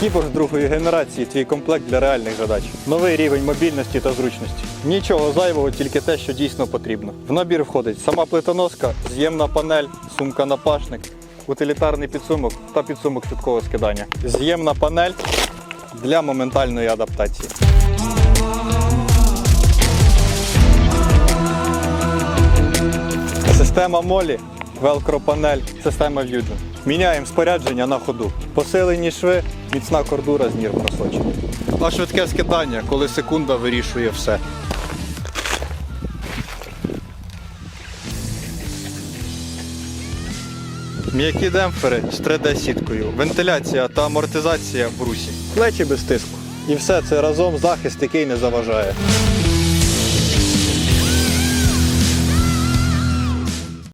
Кіборг другої генерації твій комплект для реальних задач. Новий рівень мобільності та зручності. Нічого зайвого, тільки те, що дійсно потрібно. В набір входить сама плитоноска, з'ємна панель, сумка напашник, утилітарний підсумок та підсумок швидкого скидання. З'ємна панель для моментальної адаптації. Система молі, велкро-панель, система Fusion. Міняємо спорядження на ходу. Посилені шви, міцна кордура, знір просочений. А швидке скидання, коли секунда вирішує все. М'які демпфери з 3D-сіткою, вентиляція та амортизація в брусі. Плечі без тиску. І все це разом захист, який не заважає.